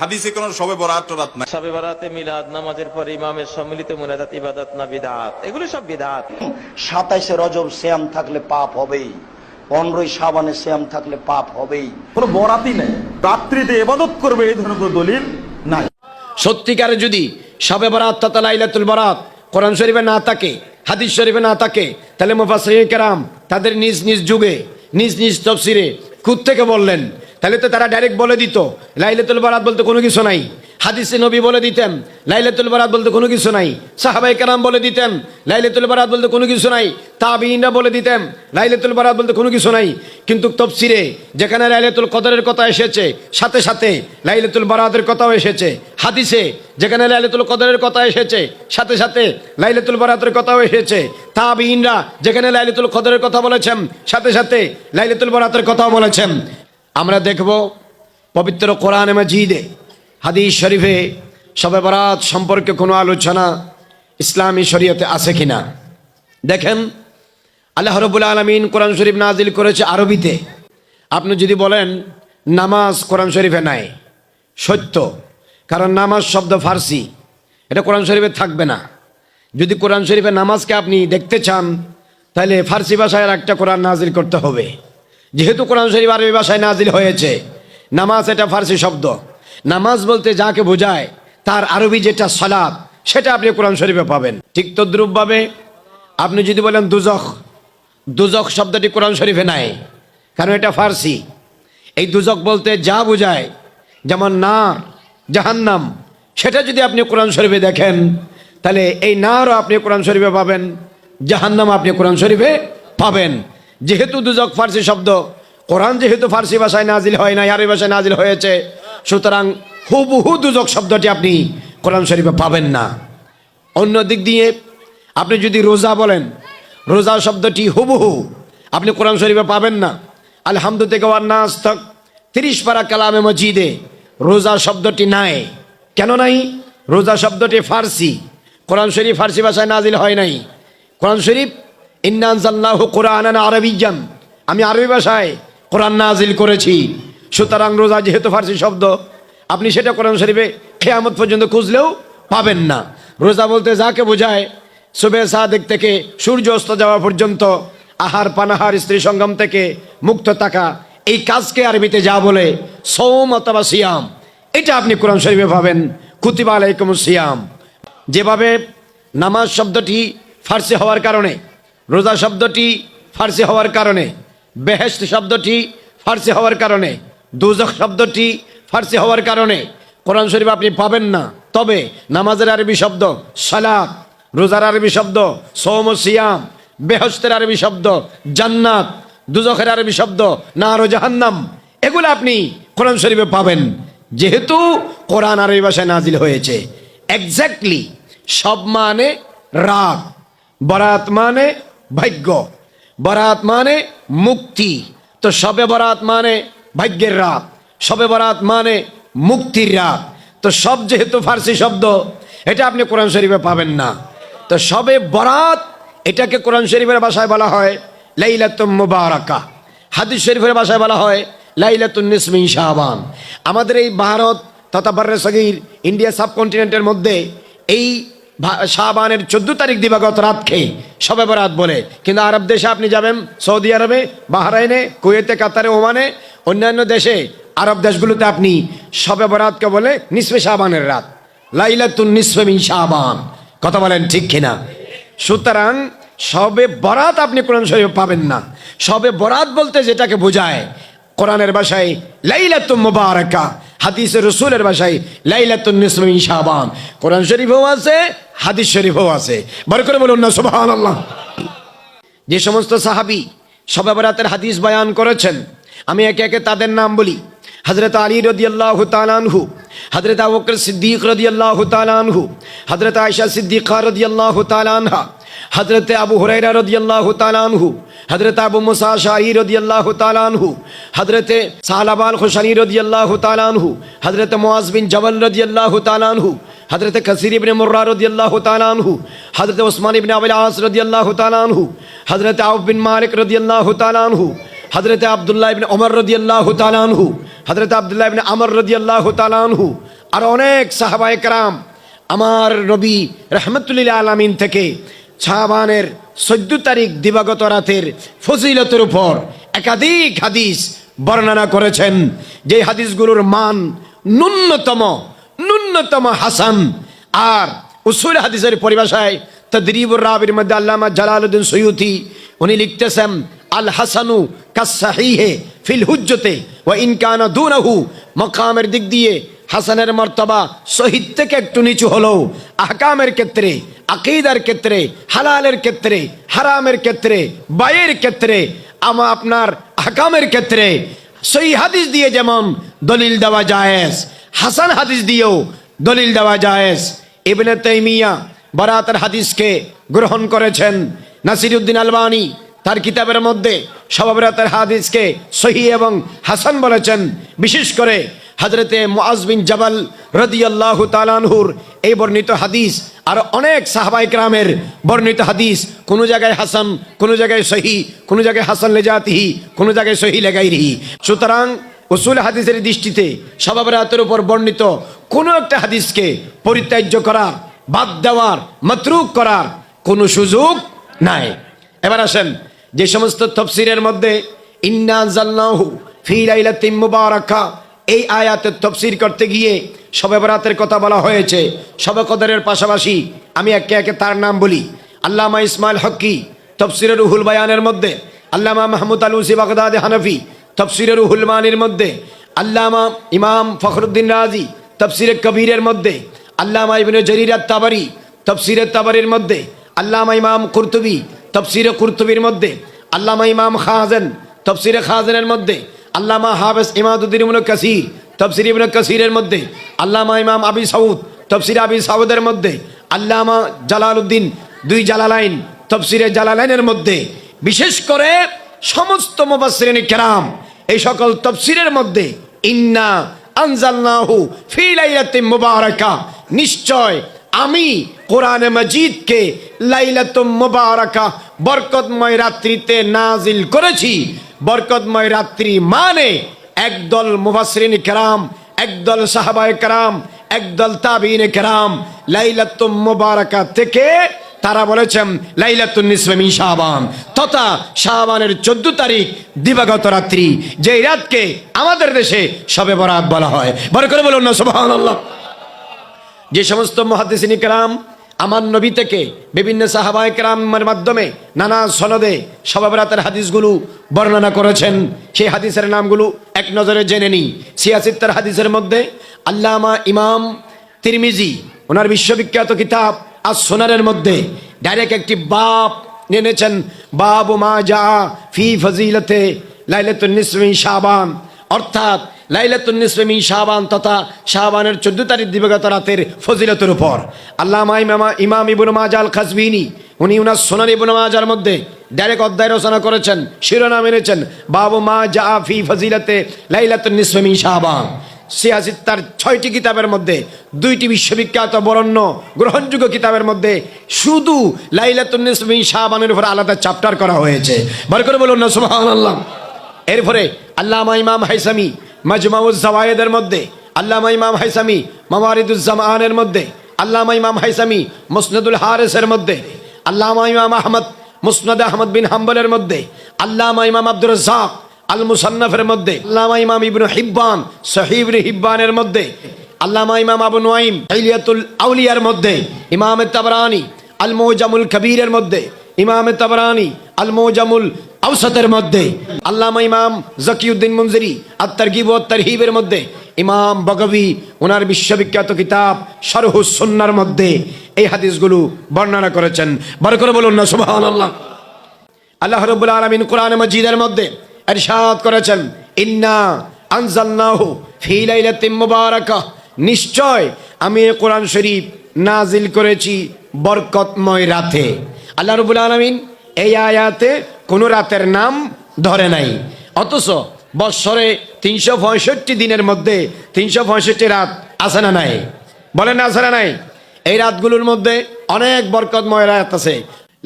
হাদিসে কোনো সবে বরাত টরাত নাই। সবে বারাতে মিলাদ নামাজের পরে ইমামের সম্মিলিত মুনাজাত ইবাদত না বিদাত? এগুলো সব বিদাত। সাতাইশে রজব শ্যাম থাকলে পাপ হবেই। পনেরোই সাবানে শ্যাম থাকলে পাপ হবেই। কোনো বরাতই নেই। রাত্রিতে এবাদত করবে এই ধরনের কোনো দলিল নাই। সত্যিকারে যদি সবে বরাত তথা লাইলাতুল বরাত কোরআন শরীফে না থাকে হাদিস শরীফে না থাকে তাহলে মুফাসসিরিন কেরাম তাদের নিজ নিজ যুগে নিজ নিজ তফসিরে থেকে বললেন তাহলে তো তারা ডাইরেক্ট বলে দিত। লাইলাতুল বরাত বলতে কোনো কিছু নাই। হাদিসে নবী বলে দিতেন, লাইলাতুল বরাত বলতে কোনো কিছু নাই। সাহাবাই কেরাম বলে দিতেন, লাইলাতুল বরাত বলতে কোনো কিছু নাই। তাবিনরা বলে দিতেন, লাইলাতুল বরাত বলতে কোনো কিছু নাই। কিন্তু তফসিরে যেখানে লাইলাতুল কদরের কথা এসেছে, সাথে সাথে লাইলাতুল বারাতের কথাও এসেছে। হাদিসে যেখানে লাইলাতুল কদরের কথা এসেছে, সাথে সাথে লাইলাতুল বারাতের কথাও এসেছে। তাবিনরা যেখানে লাইলাতুল কদরের কথা বলেছেন, সাথে সাথে লাইলাতুল বারাতের কথাও বলেছেন। আমরা দেখব পবিত্র কোরআনে মাজিদে, হাদিস শরীফে শবে বরাত সম্পর্কে কোনো আলোচনা ইসলামী শরীয়তে আছে কিনা। দেখেন, আল্লাহ রবুল আলমিন কোরআন শরীফ নাজিল করেছে আরবিতে। আপনি যদি বলেন, নামাজ কোরআন শরীফে নাই, সত্য, কারণ নামাজ শব্দ ফার্সি, এটা কোরআন শরীফে থাকবে না। যদি কোরআন শরীফে নামাজকে আপনি দেখতে চান, তাহলে ফার্সি ভাষায় একটা কোরআন নাজিল করতে হবে। যেহেতু কোরআন শরীফ আরবি ভাষায় নাজিল হয়েছে, নামাজ এটা ফার্সি শব্দ। নামাজ বলতে যাকে বোঝায়, তার আরবি যেটা সালাদ সেটা আপনি কোরআন শরীফে পাবেন। ঠিক তদ্রুপভাবে আপনি যদি বলেন দুজখ দুজক শব্দটি কোরআন শরীফে নাই, কারণ এটা ফার্সি। এই দুজক বলতে যা বোঝায়, যেমন নার, জাহান্নাম, সেটা যদি আপনি কোরআন শরীফে দেখেন, তাহলে এই নারও আপনি কোরআন শরীফে পাবেন জাহান্নাম আপনি কোরআন শরীফে পাবেন। যেহেতু দুজক ফার্সি শব্দ, কোরআন যেহেতু ফার্সি ভাষায় নাজিল হয় না আরবি ভাষায় নাজিল হয়েছে, সুতরাং হুবহু দুজক শব্দটি আপনি কোরআন শরীফে পাবেন না। অন্য দিক দিয়ে আপনি যদি রোজা বলেন, রোজা শব্দটি হুবহু আপনি কোরআন শরীফে পাবেন না। আলহামদু থেকে ওয়ান্নাস তক তিরিশ পারা কালামে মজিদে রোজা শব্দটি নাই। কেন নাই? রোজা শব্দটি ফার্সি। কোরআন শরীফ ফার্সি ভাষায় নাজিল হয় নাই। কোরআন শরীফ ইন্নানসাল্লাহ কোরআন আরবিজান আমি আরবি ভাষায় কোরআন নাজিল করেছি। সুতরাং রোজা যেহেতু ফার্সি শব্দ, আপনি সেটা কোরআন শরীফে খেয়ামত পর্যন্ত খুঁজলেও পাবেন না। রোজা বলতে যাকে বোঝায়, সুবে সাদেক থেকে সূর্য অস্ত যাওয়া পর্যন্ত আহার পানাহার স্ত্রী সঙ্গম থেকে মুক্ত থাকা, এই কাজকে আরবিতে যা বলে সৌম অথবা সিয়াম। এটা আপনি কোরআন শরীফে পাবেন। কুতিবা আলাইকুম সিয়াম। যেভাবে নামাজ শব্দটি ফার্সি হওয়ার কারণে রোজা শব্দটি ফার্সি হওয়ার কারণে বেহেস্ত শব্দটি ফার্সি হওয়ার কারণে দুজক শব্দটি ফার্সি হওয়ার কারণে, কোরআন শরীফ আপনি পাবেন না। তবে নামাজের আরবি শব্দ সালাত, রোজার আরবি শব্দ সৌম সিয়াম বেহস্তের আরবি শব্দ জান্নাত দুজখের আরবি শব্দ নার জাহান্নাম, এগুলো আপনি কোরআন শরীফে পাবেন। যেহেতু কোরআন আরবি ভাষায় নাজিল হয়েছে। এক্স্যাক্টলি সব মানে রাগ বরাত মানে ভাগ্য। বরাত মানে মুক্তি। তো সবে বরাত মানে ভাগ্যের রাত। সবে বরাত মানে মুক্তির রাত। তো সব যেহেতু ফার্সি শব্দ, এটা আপনি কোরআন শরীফে পাবেন না। তো সবে বরাত, এটাকে কোরআন শরীফের ভাষায় বলা হয় লাইলাতুম মুবারাকা। হাদিস শরীফের ভাষায় বলা হয় লাইলাতুন নিসমিন শাহবান আমাদের এই ভারত তথা বার্রে সগির, ইন্ডিয়া সাবকন্টিনেন্টের মধ্যে এই শাহবানের চোদ্দ তারিখ দিবাগত রাত খেয়ে সবে বরাত বলে। কিন্তু আরব দেশে আপনি যাবেন সৌদি আরবে, বাহরাইনে, কুয়েতে, কাতারে, ওমানে, অন্যান্য দেশে, আরব দেশগুলোতে আপনি সবে বরাতকে বলে নিসফে শাহবানের রাত, লাইলাতুন নিসফে মিন শাহবান। কথা বলেন ঠিক কিনা? সুতরাং সবে বরাত আপনি কোরআন শরীফ পাবেন না। সবে বরাত বলতে যেটাকে বোঝায় কোরআনের ভাষায় লাইলাতুম মুবারাকা। হাদিসের রসুলের ভাষায় লাইলাতুন নিসমিন শাবান। কোরআন শরীফও আছে, হাদিস শরীফও আছে। বার করে বলুন না, সুবহানাল্লাহ। যে সমস্ত সাহাবি সবে বরাতের হাদিস বয়ান করেছেন, আমি একে একে তাদের নাম বলি। হজরত আলী রদি আল্লাহ তালানহু হজরত আবকর সিদ্দিক রদি আল্লাহ তালানহু হজরত আয়সা সিদ্দিকা রদি আল্লাহ তালানহা হজরত আবু হুরাইরা রদি আল্লাহ তালানহু হজরত আবু মুসা শাহি রদি আল্লাহ তালানহু হজরত সাহলাবাল খুশানি রদি আল্লাহ তালানহু হজরত মুআজ বিন জবল রদি আল্লাহ তালানহু হজরত কসির ইবনে মুর্রা রদি আল্লাহ তালানহু হজরত ওসমান ইবনে আবিল আস রদি আল্লাহ তালানহু হজরত আউফ বিন মালিক রদি আল্লাহ তালানহু হজরত আবদুল্লাহ ইবিন ওমর রদি আল্লাহ তালানহু হজরত আবদুল্লাহ ইবিন আমর রদি আল্লাহ তালানহু আর অনেক সাহাবায়ে কারাম আমার নবী রহমতুল্লাহ আলমিন থেকে শাহবানের চোদ্দ তারিখ দিবাগত রাতের ফজিলতের উপর একাধিক হাদিস বর্ণনা করেছেন, যে হাদিসগুলোর মান ন্যূনতম ন্যূনতম হাসান। আর উসুল হাদিসের পরিভাষায় তদরিবুর রাবির মধ্যে আল্লামা জালালউদ্দিন সৈয়ুতি, উনি লিখতেছেন আল হাসানু কাসাহিহে ফিল হুজ্জতে ও ইনকানা দুনাহু, মকামের দিক দিয়ে হাসানের মর্তবা শহীদ থেকে একটু নিচু হলেও, আহকামের ক্ষেত্রে, আকিদার ক্ষেত্রে, হালালের ক্ষেত্রে, হারামের ক্ষেত্রে, বায়ের ক্ষেত্রে, আমা আপনার আহকামের ক্ষেত্রে সই হাদিস দিয়ে যেমন দলিল দেওয়া জায়েজ, হাসান হাদিস দিয়েও দলিল দেওয়া জায়েজ। ইবনে তাইমিয়া বারাতের হাদিসকে গ্রহণ করেছেন নাসিরউদ্দিন আলবানী তার কিতাবের মধ্যে সবাবরাতের হাদিসকে সহি এবং হাসান বলেছেন। বিশেষ করে হজরতে মুআজ বিন জাবাল রদিয়াল্লাহু তালানহুর এই বর্ণিত হাদিস আর অনেক সাহাবাই গ্রামের বর্ণিত হাদিস, কোনো জায়গায় হাসান, কোনো জায়গায় সহি, কোনো জায়গায় হাসান লেজাতিহি, কোনো জায়গায় সহি লেগাইরিহি। সুতরাং উসুল হাদিসের দৃষ্টিতে সবাবরাতের উপর বর্ণিত কোনো একটা হাদিসকে পরিত্যাজ্য করার বাদ দেওয়ার, মাতরুক করার কোনো সুযোগ নাই। এবার আসেন যে সমস্ত তফসিরের মধ্যে, ইন্না জাল্লাহু ফি লাইলাতিন মুবারাকা এই আয়াতের তফসির করতে গিয়ে শবে বরাতের কথা বলা হয়েছে। শবে কদরের পাশাপাশি আমি একে একে তার নাম বলি। আল্লামা ইসমাইল হক্কি, তফসিরের রুহুল বায়ানের মধ্যে। আল্লামা মাহমুদ আলুসি বাগদাদ হানফি, তফসিরের রুহুল মানির মধ্যে। আল্লামা ইমাম ফখরুদ্দিন রাজি, তফসিরে কবিরের মধ্যে। আল্লামা ইবনে জরির তাবারি তফসিরে তাবারির মধ্যে। আল্লামা ইমাম কুরতুবি তফসিরে কুরতুবির মধ্যে, আল্লামা ইমাম খাজেন, তফসিরে খাজেনের মধ্যে, আল্লামা হাফেজ ইমাদুদ্দিন ইবনে কাসির, তফসির ইবনে কাসিরের মধ্যে, আল্লামা ইমাম আবি সাউদ, তফসির আবি সাউদের মধ্যে, আল্লামা জালালউদ্দিন, দুই জালালাইন, তফসিরে জালালাইনের মধ্যে। বিশেষ করে সমস্ত মুবাসসিরিন কেরাম, এই সকল তফসিরের মধ্যে, ইন্না আনজালনাহু ফি লাইলাতিন মুবারাকা। নিশ্চয় আমি কোরআনে মজিদকে লাইলাতুম মুবারাকা, বরকতময় রাত্রিতে নাজিল করেছি। বরকতময় রাত্রি মানে একদল মুফাসসিরিন কেরাম, একদল সাহাবায়ে কেরাম, একদল তাবিন কেরাম লাইলাতুম মুবারাকা থেকে তারা বলেছেন, লাইলাতুন নিসফে মিন শাবান। তথা শাবানের 14 তারিখ দিবাগত রাত্রি যে রাতকে আমাদের দেশে শবে বরাত বলা হয়। বড় করে বলুন না, সুবহানাল্লাহ। যে সমস্ত মহাদিসিনী কেরাম আমার নবী থেকে বিভিন্ন সাহাবায় কেরামের মাধ্যমে নানা সনদে সবাবরাতের হাদিসগুলো বর্ণনা করেছেন। সেই হাদিসের নামগুলো এক নজরে জেনে নিই। সিয়াসিত্তার হাদিসের মধ্যে আল্লামা ইমাম তিরমিজি, ওনার বিশ্ববিখ্যাত কিতাব আর সোনারের মধ্যে ডাইরেক্ট একটি বাপ এনেছেন, বাবু মা যা ফি ফজিলতে লাইলাতুন নিসমিন শাবান। অর্থাৎ লাইলাতুন নিসফে মিন তথা শাহবানের চোদ্দ তারিখ দিবগত রাতের ফজিলতের উপর। আল্লামা ইমামা মাজাহ আল খাজবিনী উনি উনার সোনার ইবনে মাজার মধ্যে ডাইরেক্ট অধ্যায় রচনা করেছেন, শিরোনাম এনেছেন, বাবু মা জা ফি ফজিলতে লাইলাতুন নিসফে মিন শাবান। সিয়াসিদ তার ছয়টি কিতাবের মধ্যে দুইটি বিশ্ববিখ্যাত বরণ্য গ্রহণযোগ্য কিতাবের মধ্যে শুধু লাইলাতুন নিসফে মিন উপর আলাদা চ্যাপ্টার করা হয়েছে। বার করে বলুন না, সুবহানাল্লাহ। এরপরে আল্লামা ইমাম হাইসামি মাজমাউজ জাওয়ায়েদের মধ্যে, আল্লামা ইমাম হাইসামি মামারিদুজ্জামানের মধ্যে, আল্লামা ইমাম হাইসামি মুসনাদুল হারেসের মধ্যে, আল্লামা ইমাম আহমদ মুসনাদ আহমদ বিন হাম্বলের মধ্যে, আল্লামা ইমাম আব্দুর রাজ্জাক আল মুসান্নাফের মধ্যে, আল্লামা ইমাম ইবনু হিব্বান সহিব হিব্বানের মধ্যে, আল্লামা ইমাম আবু নুয়াইম ইলিয়াতুল আউলিয়ার মধ্যে, ইমাম তাবরানি আল মোজামুল কবিরের মধ্যে, ইমাম তাবরানি আল মোজামুল আউসাতের মধ্যে, আল্লামা ইমাম জকিউদ্দিন মুনজিরি আর তারগিব ও তারহিবের মধ্যে, ইমাম বগবি, ওনার বিশ্ববিখ্যাত কিতাব সরহুস সুন্নার মধ্যে এই হাদিসগুলো বর্ণনা করেছেন। বড় করে বলুন না, সুবহানাল্লাহ। আল্লাহ রব্বুল আলমিন কোরআন মজিদের মধ্যে এরশাদ করেছেন, ইন্না আনজালনাহু ফি লাইলাতিন মুবারাকা। নিশ্চয় আমি এই কোরআন শরীফ নাজিল করেছি বরকতময় রাতে। আল্লাহ রবুল আলমিন এই আয়াতে কোনো রাতের নাম ধরে নাই। অথচ বৎসরে তিনশো পঁয়ষট্টি দিনের মধ্যে তিনশো পঁয়ষট্টি রাত আছে না নাই? বলেন আছে না নাই? এই রাতগুলোর মধ্যে অনেক বরকতময় রাত আছে।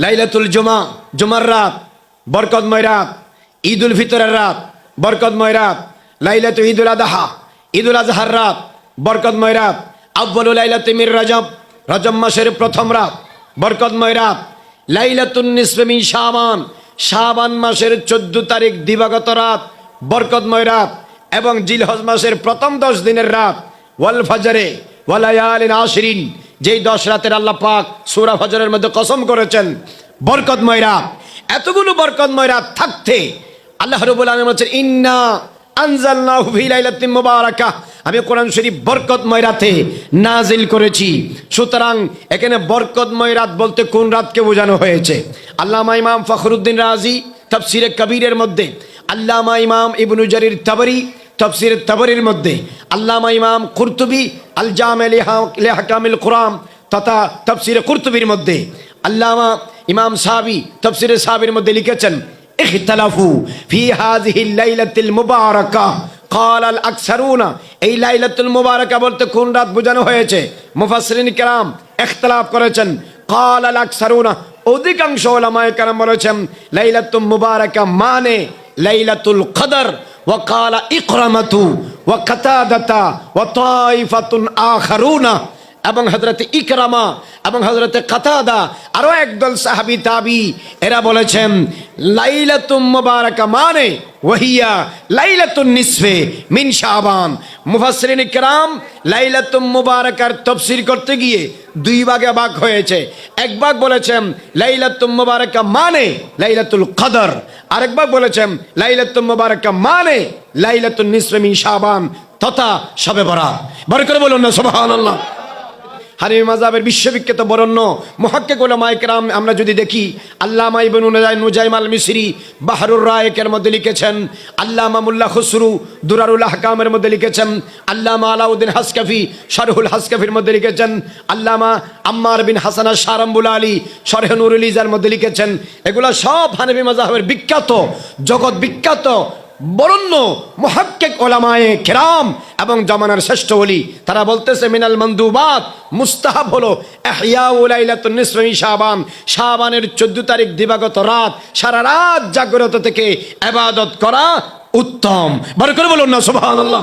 লাইলাতুল জুমা, জুমার রাত, বরকতময় রাত। ঈদ উল ফিতরের রাত, বরকতময় রাত। লাইলাতু ঈদুল আদাহা, ঈদুল আজহার রাত, বরকতময় রাত। আব্বালু লাইলাতু মির রজব রজব মাসের প্রথম রাত, বরকতময় রাত। লাইলাতুন নিসফে মিন শাবান মাসের চোদ্দ তারিখ দিবাগত রাত, বরকতময় রাত এবং জিলহজ মাসের প্রথম দশ দিনের রাত, ওয়াল ফাজারে, ওয়ালায়ালিন আশরিন, যেই দশ রাতের আল্লাহ পাক সুরা ফজরের মধ্যে কসম করেছেন, বরকতময় রাত। এতগুলো বরকতময় রাত থাকতে আল্লাহ রবুল আলম বলছেন, ইন্না আমি কোরআন শরীফ বরকতময় রাতে নাজিল করেছি। সুতরাং এখানে বরকতময় রাত বলতে কোন রাতকে বোঝানো হয়েছে? আল্লামা ইমাম ফখরুদ্দিন রাজি, তাফসিরে কবিরের মধ্যে। আল্লামা ইমাম ইবনু জারির তাবরি, তফসির তাবরির মধ্যে। আল্লামা ইমাম কুরতুবি আল জামে লেহাকামিল কুরআন, তথা তফসিরে কুরতুবির মধ্যে। আল্লামা ইমাম সাবি তফসিরে সাবির মধ্যে লিখেছেন اختلفوا في هذه الليلة المباركة قال الأكثرون এই লাইলাতুল মুবারাকা বলতে কোন রাত বোঝানো হয়েছে মুফাসসিরিন কেরাম ইখতিলাফ করেছেন قال الأكثرون অধিকাংশ ওলামায়ে কেরাম বলেছেন লাইলাতুল মুবারাকা মানে লাইলাতুল কদর وقال إقرمة وقتادة وطائفة آخرون এবং হজরত ইকরামা এবং হজরত কাতাদা, আরও একদল সাহাবি তাবি, এরা বলেছেন, লাইলাতুম মুবারাকা মানে ওহিয়া লাইলাতুন নিসফে মিন শাবান। মুফাসসিরিন ইকরাম লাইলাতুম মুবারাকার তাফসীর করতে গিয়ে দুই ভাগে ভাগ হয়েছে। এক ভাগ বলেছেন, লাইলাতুম মুবারাকা মানে লাইলাতুল কদর। আরেক ভাগ বলেছেন, লাইলাতুম মুবারাকা মানে লাইলাতুন নিসফে মিন শাবান। তথা শবে বরাত। বড় করে বলুন না, সুবহানাল্লাহ। হানিফি মাযহাবের বিশ্ববিখ্যাত বরণ্য মুহাক্কিক উলামায়ে কেরাম আমরা যদি দেখি, আল্লামা ইবনু নুজাই নুজাইম আল মিসরি বাহরুর রায়েকের মধ্যে লিখেছেন, আল্লামা মুল্লা খুসরু দুরারুল আহকামের মধ্যে লিখেছেন, আল্লামা আলাউদ্দিন হাসকাফি শারহুল হাসকাফির মধ্যে লিখেছেন, আল্লামা আম্মার বিন হাসানা সারাম্বুল আলী শরহ নুরুল ইজার মধ্যে লিখেছেন। এগুলো সব হানফি মাযহাবের বিখ্যাত, জগৎ বিখ্যাত বরণ্য মুহাক্কিক ওলামায়ে কেরাম এবং জামানার শ্রেষ্ঠ ওলি। তারা বলতেছে, মিনাল মন্দুবাত, মুস্তাহাব হলো শাবান। শাবানের 14 তারিখ দিবাগত রাত, সারা রাত জাগ্রত থেকে এবাদত করা উত্তম। বড় করে বলুন না, সুবহানাল্লাহ।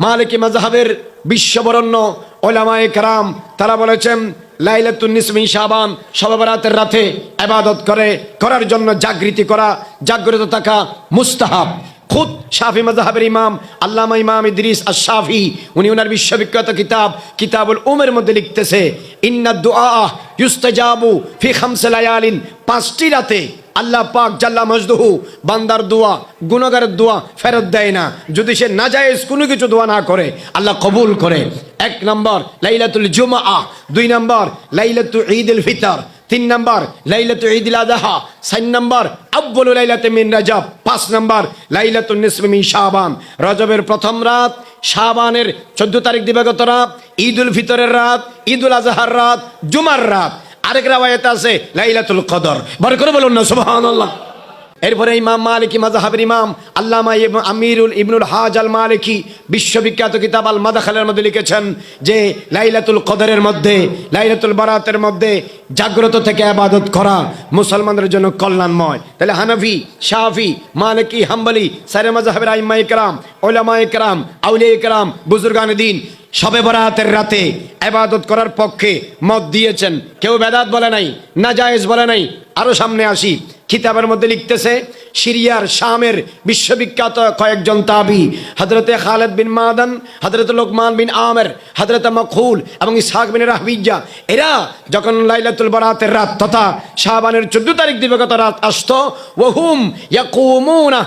মালিকি মাযহাবের বিশ্ববরণ্য ওলামায়ে কেরাম, তারা বলেছেন লাইলাতুন নিসমি শাবান শবে বরাতের রাতে আবাদত করে, করার জন্য জাগৃতি করা, জাগ্রত থাকা মুস্তাহাব। খুদ শাফি মজাহাবের ইমাম, আল্লামা ইমাম ইদ্রিস আর শাফি উনি ওনার বিশ্ববিখ্যাত কিতাব, কিতাবুল উমের মধ্যে লিখতেছে, ইন্না দুআ ইউস্তাজাবু ফি খামসেলায়ালিন পাঁচটি রাতে আল্লাহ পাক জাল্লা মজদুহু, বান্দার দোয়া গুণগারের দোয়া ফেরত দেয় না। যদি সে না যায় কোনো কিছু দোয়া না করে, আল্লাহ কবুল করে। এক নম্বর, লাইলাতুল জুমা আহ দুই নম্বর, লাইলাতু ঈদ উল ফিতর। তিন নম্বর, লাইলাতু ঈদ উল আযহা চার নম্বর, আব্বুল লাইলাতে মিন রাজব। পাঁচ নম্বর, লাইলাতুন নিসফি মিন শাবান। রজবের প্রথম রাত, শাবানের চোদ্দ তারিখ দিবাগত রাত ঈদ উল ফিতরের রাত ঈদ উল আজহার রাত, জুমার রাত। আরেক রাওয়ায়াত আছে, লাইলাতুল কদর। বড় করে বলুন না, সুবহানাল্লাহ। এরপরে ইমাম মালিকি মাযহাবের ইমাম আল্লামা আমিরুল ইবনুল হাজ আল মালিকি বিশ্ববিখ্যাত কিতাব আল মাদাখালের মধ্যে লিখেছেন যে, লাইলাতুল কদরের মধ্যে, লাইলাতুল বারাতের মধ্যে জাগ্রত থেকে আবাদত করা মুসলমানদের জন্য কল্যাণময়। তাহলে হানাফি, শাফি, মালিকি, হাম্বলি সারে মাযহাবের আইম্মা ইকরাম ওলামা ইকরাম আউলিয়া ইকরাম বুজুর্গান দিন শবে বরাতের রাতে এবাদত করার পক্ষে মত দিয়েছেন। কেউ বেদাত বলে নাই, না জায়েজ বলে নাই। আরও সামনে আসি। কিতাবের মধ্যে লিখতেছে, সিরিয়ার শামের বিশ্ববিখ্যাত কয়েকজন তাবি হজরতে খালেদ বিন মাদান হজরত লোকমান বিন আমের হজরত মখুল এবং ইসহাক বিন রাহবিজা এরা যখন লাইলাতুল বরাতের রাত তথা শাহবানের চোদ্দ তারিখ দিবগত রাত আসতো, ওহুম ইয়াকুমুনা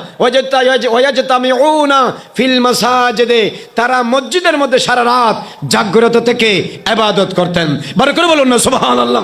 ওয়াজতামিউনা ফিল মাসাজিদে, তারা মসজিদের মধ্যে সারা রাত জাগ্রত থেকে ইবাদত করতেন। বড় করে বলুন না, সুবহানাল্লাহ।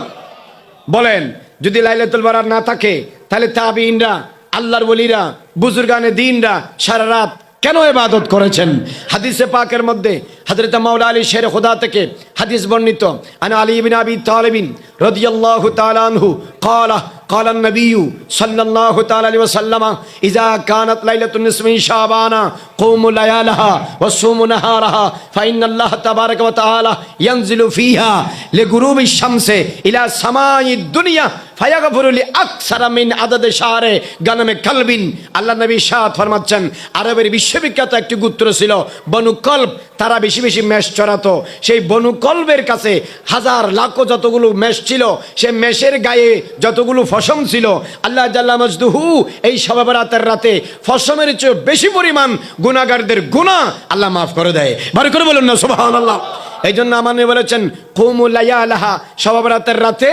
বলেন যদি লাইলাতুল বারার না থাকে, তাহলে তাবিনরা আল্লাহর বলিরা বুজুর্গানে দিনরা সারা রাত কেন এবাদত করেছেন? হাদিসে পাকের মধ্যে হযরত মাওলা আলী শের খোদা থেকে হাদিস বর্ণিত আন আলী ইবনে আবি তালিবিন রাদিয়াল্লাহু তাআলা আনহু قال قال النبي صلى الله تعالى عليه وسلم إذا كانت ليلة النصف من شعبان قوموا ليالها وصوموا نهارها فإن الله تبارك وتعالى ينزل فيها لغروب الشمس إلى سماء الدنيا ফায়াগফিরুলি আকসারা মিন আদাদে শাহরে গানামে কালবিন আল্লাহ নবী শাহ ফরমাচ্ছেন আরবের বিশ্ববিখ্যাত একটি গোত্র ছিল বনু কল্ব তারা বেশি বেশি মেষ চড়াতো সেই বনু কল্বের কাছে হাজার, লাখো যতগুলো মেষ ছিল, সে মেষের গায়ে যতগুলো ফসম ছিল, আল্লাহ জাল্লা মজদুহু এই সবাবরাতের রাতে ফসমের চেয়ে বেশি পরিমাণ গুণাগারদের গুণা আল্লাহ মাফ করে দেয়। বার করে বলুন না, সুবহানাল্লাহ। আল্লাহ এই জন্য আমার বলেছেন কুমুল্লাহা সবাবরাতের রাতে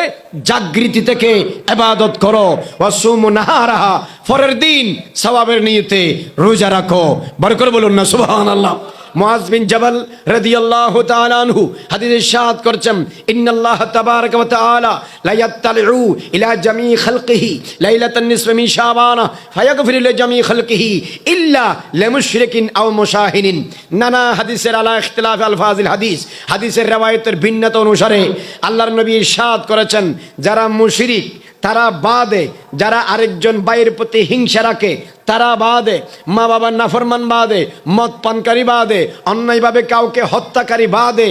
জাগৃতি থেকে এবাদত করো। ওয়াসুমু নাহারাহা, পরের দিন সওয়াবের নিয়তে রোজা রাখো। বার করে বলুন না, সুবহানাল্লাহ। মুআজ বিন জাবাল রাদিয়াল্লাহু তাআলা আনহু হাদিসে ইরশাদ করেছেন, ইন্নাল্লাহ তাবারাকা ওয়া তাআলা লা ইয়াত্তালিউ ইলা জামি খালকিহি লাইলাতান নিসফি মিন শাবান ফায়াগফিরু লি জামি খালকিহি ইল্লা লিমুশরিকিন আও মুশাহিনিন নানা হাদিসের আলা ইখতিলাফ আলফাজিল হাদিস, হাদিসের রওয়ায়াতের ভিন্নতা অনুসারে আল্লাহর নবী ইরশাদ করেছেন, যারা মুশরিক তারা বাদে, যারা আরেকজন বাইয়ের প্রতি হিংসা রাখে, তারা বাদে, মা বাবার নাফরমান বাদে, মদ পানকারী বাদে, অন্যায়ভাবে কাউকে হত্যাকারী বাদে,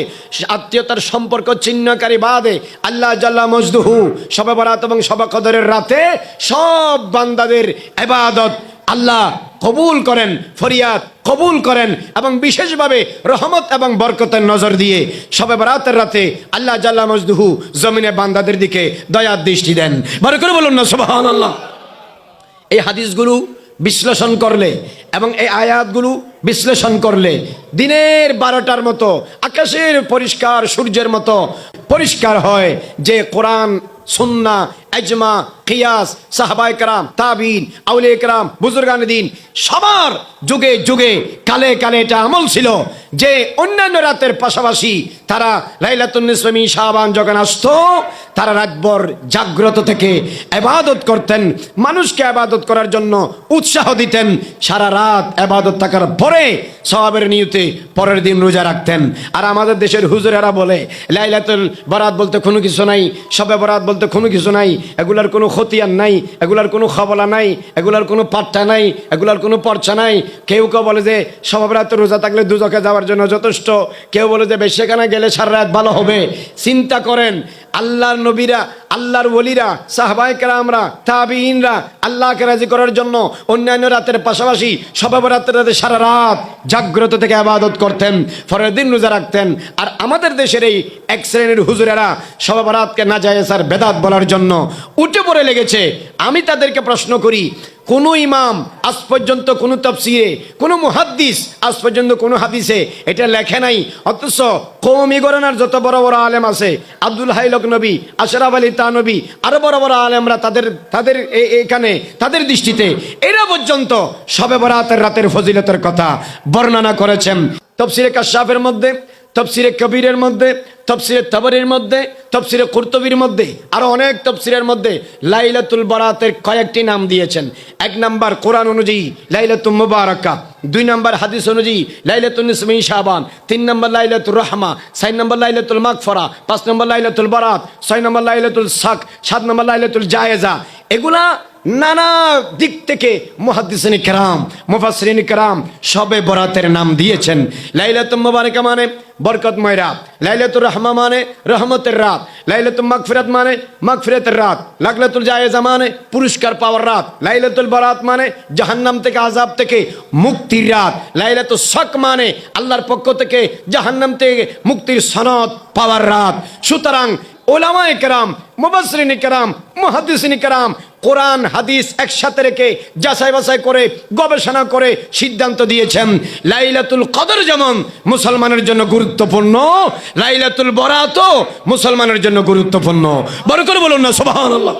আত্মীয়তার সম্পর্ক চিহ্নকারী বাদে, আল্লাহ জাল্লা মজদুহু সবে বরাত এবং সবাকদরের রাতে সব বান্দাদের এবাদত আল্লাহ কবুল করেন, ফরিয়াদ কবুল করেন এবং বিশেষভাবে রহমত এবং বরকতের নজর দিয়ে সবে বরাতের রাতে আল্লাহ জাল্লা মজদুহু জমিনে বান্দাদের দিকে দয়ার দৃষ্টি দেন। বার করে বলুন না সুবহান আল্লাহ এই হাদিসগুলো বিশ্লেষণ করলে এবং এই আয়াতগুলো বিশ্লেষণ করলে দিনের বারোটার মতো আকাশের পরিষ্কার সূর্যের মতো পরিষ্কার হয় যে কোরআন সুন্না এজমা কিয়াস সাহাবাই কারাম, তাবিন আউলে কারাম, বুজুর্গান দিন, সবার যুগে যুগে কালে কালে এটা আমল ছিল যে অন্যান্য রাতের পাশাপাশি তারা লাইলাতুন্নিসমি শাহবান যখন আসতো, তারা রাতভর জাগ্রত থেকে এবাদত করতেন, মানুষকে আবাদত করার জন্য উৎসাহ দিতেন, সারা রাত আবাদত থাকার পরে সবাবের নিয়তে পরের দিন রোজা রাখতেন। আর আমাদের দেশের হুজুরেরা বলে, লাইলাতুল বরাত বলতে কোনো কিছু নাই, সবে বরাত বলতে কোনো কিছু নাই, এগুলার কোনো খতিয়ান নাই, এগুলার কোনো খবলা নাই, এগুলার কোনো পাট্টা নাই, এগুলার কোনো পর্চা নাই। কেউ কেউ বলে যে সবাব রাত রোজা থাকলে দুজকে যাওয়ার জন্য যথেষ্ট। কেউ বলে যে সেখানে গেলে সারা রাত ভালো হবে। চিন্তা করেন, আল্লাহর নবীরা আল্লাহর ওলিরা সাহবাই কেরামরা তাবিনরা আল্লাহকে রাজি করার জন্য অন্যান্য রাতের পাশাপাশি সবাব রাতের রাতে সারা রাত জাগ্রত থেকে আবাদত করতেন, ফরের দিন রোজা রাখতেন। আর আমাদের দেশের এই এক শ্রেণির হুজুরেরা সবাব রাতকে না যায় স্যার বেদাত বলার জন্য উঠে পড়ে লেগেছে। আমি তাদেরকে প্রশ্ন করি, কোন ইমাম আজ পর্যন্ত কোনো তফসিরে, কোনো মুহাদ্দিস আজ পর্যন্ত কোনো হাদিসে এটা লেখে নাই, অথচ কৌমি গণনার যত বড় বড় আলেম আছে, আব্দুল হাইলক নবী, আশরাফ আলী তা নবী, আরও বড় বড় আলেমরা তাদের তাদের এখানে, তাদের দৃষ্টিতে, এরা পর্যন্ত সবে বরাতের রাতের ফজিলতের কথা বর্ণনা করেছেন। তফসিরে কাশাফের মধ্যে তফসিরে কবিরের মধ্যে, তফসিরে তাবরের মধ্যে, তফসিরে কুর্তবির মধ্যে, আরও অনেক তফসিরের মধ্যে লাইলাতুল বরাতের কয়েকটি নাম দিয়েছেন। এক নাম্বার কোরআন অনুযায়ী লাইলাতুল মুবারাকা, দুই নাম্বার হাদিস অনুযায়ী লাইলাতুল নিসমি শাবান, তিন নম্বর লাইলাতুল রহমা, চার নম্বর লাইলাতুল মাগফরা, পাঁচ নম্বর লাইলাতুল বরাত, ছয় নম্বর লাইলাতুল সাক, সাত নম্বর লাইলাতুল জায়েজা। এগুলা নানা দিক থেকে মুহাদ্দিসিন কেরাম মুফাসরিন কেরাম সবে বরাতের নাম দিয়েছেন। লাইলাতুল মুবারাকা মানে বরকতময় রাত লাইলাতুর রহমা মানে রহমতের রাত, লাইলাতুল মাগফিরাত মানে মাগফিরাতের রাত লাইলাতুল জায়েজা মানে পুরস্কার পাওয়ার রাত, লাইলাতুল বারাত মানে জাহান্নাম থেকে আযাব থেকে মুক্তির রাত লাইলাতুল শক মানে আল্লাহর পক্ষ থেকে জাহান্নাম থেকে মুক্তির সনদ পাওয়ার রাত। সুতরাং ওলামায়ে কেরাম মুবাসরিন কেরাম মুহাদ্দিসিন কেরাম কোরআন, হাদিস একসাথে রেখে যাচাই বাছাই করে, গবেষণা করে সিদ্ধান্ত দিয়েছেন। লাইলাতুল কদর যেমন মুসলমানের জন্য গুরুত্বপূর্ণ, লাইলাতুল বরাতও মুসলমানের জন্য গুরুত্বপূর্ণ। বড় করে বলুন না, সুবহানাল্লাহ।